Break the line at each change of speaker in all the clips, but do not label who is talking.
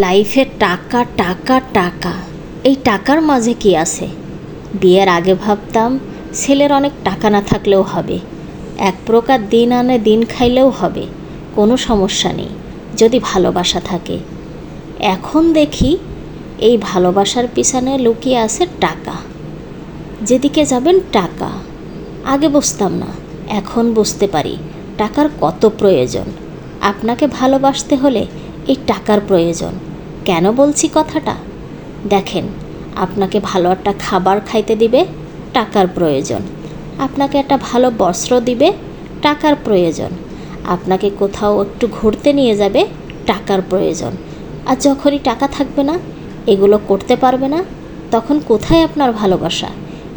লাইফে টাকা টাকা টাকা। এই টাকার মাঝে কি আছে? বিয়ের আগে ভাবতাম ছেলের অনেক টাকা না থাকলেও হবে। এক প্রকার দিন আনে দিন খাইলেও হবে। কোনো সমস্যা নেই, যদি ভালোবাসা থাকে। এখন দেখি এই ভালোবাসার পিছনে লুকিয়ে আছে টাকা। যেদিকে যাবেন টাকা। আগে বুঝতাম না, এখন বুঝতে পারি টাকার কত প্রয়োজন। আপনাকে ভালোবাসতে হলে এই টাকার প্রয়োজন। কেন বলছি কথাটা? দেখেন, আপনাকে ভালো একটা খাবার খাইতে দিবে, টাকার প্রয়োজন। আপনাকে একটা ভালো বস্ত্র দিবে, টাকার প্রয়োজন। আপনাকে কোথাও একটু ঘুরতে নিয়ে যাবে, টাকার প্রয়োজন। আর যখনই টাকা থাকবে না, এগুলো করতে পারবে না, তখন কোথায় আপনার ভালোবাসা?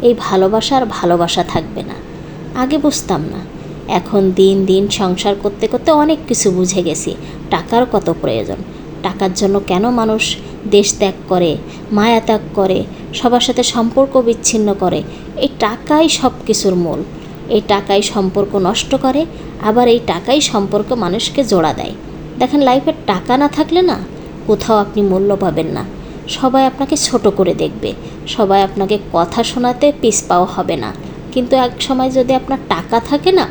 এই ভালোবাসা আর ভালোবাসা থাকবে না। আগে বুঝতাম না। এখন দিন দিন সংসার করতে করতে অনেক কিছু বুঝে গেছি। টাকার কত প্রয়োজন? টাকার জন্য কেন মানুষ দেশ ত্যাগ করে, মায়া ত্যাগ করে, সবার সাথে সম্পর্ক বিচ্ছিন্ন করে? এই টাকাই সব কিছুর মূল। এই টাকাই সম্পর্ক নষ্ট করে, আবার এই টাকাই সম্পর্ক মানুষকে জোড়া দেয়। দেখেন, লাইফে টাকা না থাকলে না কোথাও আপনি মূল্য পাবেন না। সবাই আপনাকে ছোট করে দেখবে। সবাই আপনাকে কথা শোনাতে পিছপাও হবে না। কিন্তু এক সময় যদি আপনার টাকা থাকে না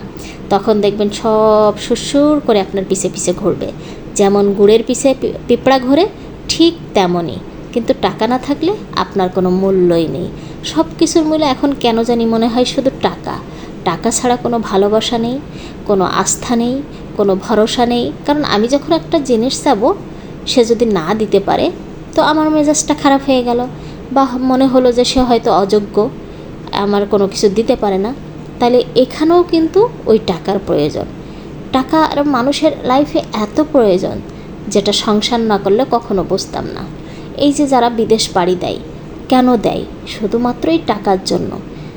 তখন দেখবেন সব সুরসুর করে আপনার পিছে পিছে ঘুরবে। যেমন গুড়ের পিছে পিঁপড়া ঘোরে, ঠিক তেমনই। কিন্তু টাকা না থাকলে আপনার কোনো মূল্যই নেই। সব কিছুর মূল্য এখন কেন জানি মনে হয় শুধু টাকা। টাকা ছাড়া কোনো ভালোবাসা নেই, কোনো আস্থা নেই, কোনো ভরসা নেই। কারণ আমি যখন একটা জিনিস চাবো, সে যদি না দিতে পারে, তো আমার মেজাজটা খারাপ হয়ে গেল। বা মনে হলো যে সে হয়তো অযোগ্য। আমার কোনো কিছু দিতে পারে না। তাহলে এখানেও কিন্তু ওই টাকার প্রয়োজন। টাকা আর মানুষের লাইফে এত প্রয়োজন, যেটা সংসার না করলে কখনো বুঝতাম না। এই যে যারা বিদেশ পাড়ি দেয়, কেন দেয়? শুধুমাত্র এই টাকার জন্য।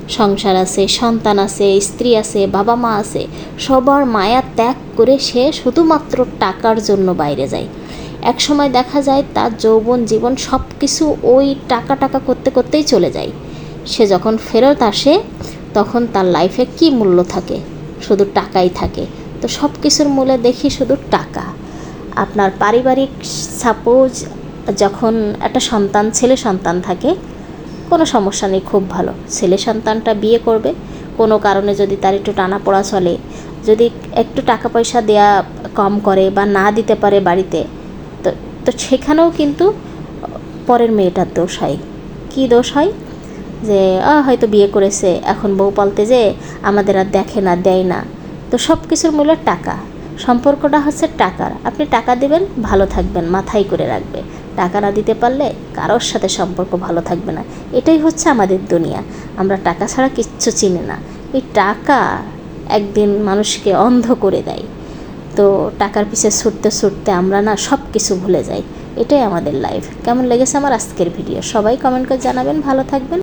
সংসার আছে, সন্তান আছে, স্ত্রী আছে, বাবা মা আছে, সবার মায়া ত্যাগ করে সে শুধুমাত্র টাকার জন্য বাইরে যায়। এক সময় দেখা যায় তার যৌবন জীবন সব কিছু ওই টাকা টাকা করতে করতেই চলে যায়। সে যখন ফেরত আসে তখন তার লাইফে কি মূল্য থাকে? শুধু টাকাই থাকে। তো সব কিছুর মূলে দেখি শুধু টাকা। আপনার পারিবারিক সাপোজ যখন একটা সন্তান, ছেলে সন্তান থাকে, কোনো সমস্যা নেই, খুব ভালো। ছেলে সন্তানটা বিয়ে করবে, কোনো কারণে যদি তার একটু টানা পড়া চলে, যদি একটু টাকা পয়সা দেয়া কম করে বা না দিতে পারে বাড়িতে, তো তো সেখানেও কিন্তু পরের মেয়েটার দোষ হয়। কী দোষ হয়? যে হয়তো বিয়ে করেছে, এখন বউ পালতে যে আমাদের আর দেখে না, দেয় না। তো সব কিছুর মূল্য টাকা। সম্পর্কটা হচ্ছে টাকার। আপনি টাকা দেবেন, ভালো থাকবেন, মাথায় করে রাখবে। টাকা না দিতে পারলে কারোর সাথে সম্পর্ক ভালো থাকবে না। এটাই হচ্ছে আমাদের দুনিয়া। আমরা টাকা ছাড়া কিচ্ছু চিনি না। এই টাকা একদিন মানুষকে অন্ধ করে দেয়। তো টাকার পিছে ছুটতে ছুটতে আমরা না সব কিছু ভুলে যাই। এটাই আমাদের লাইফ কেমন লেগেছে আমার আজকের ভিডিও সবাই কমেন্ট করে জানাবেন। ভালো থাকবেন।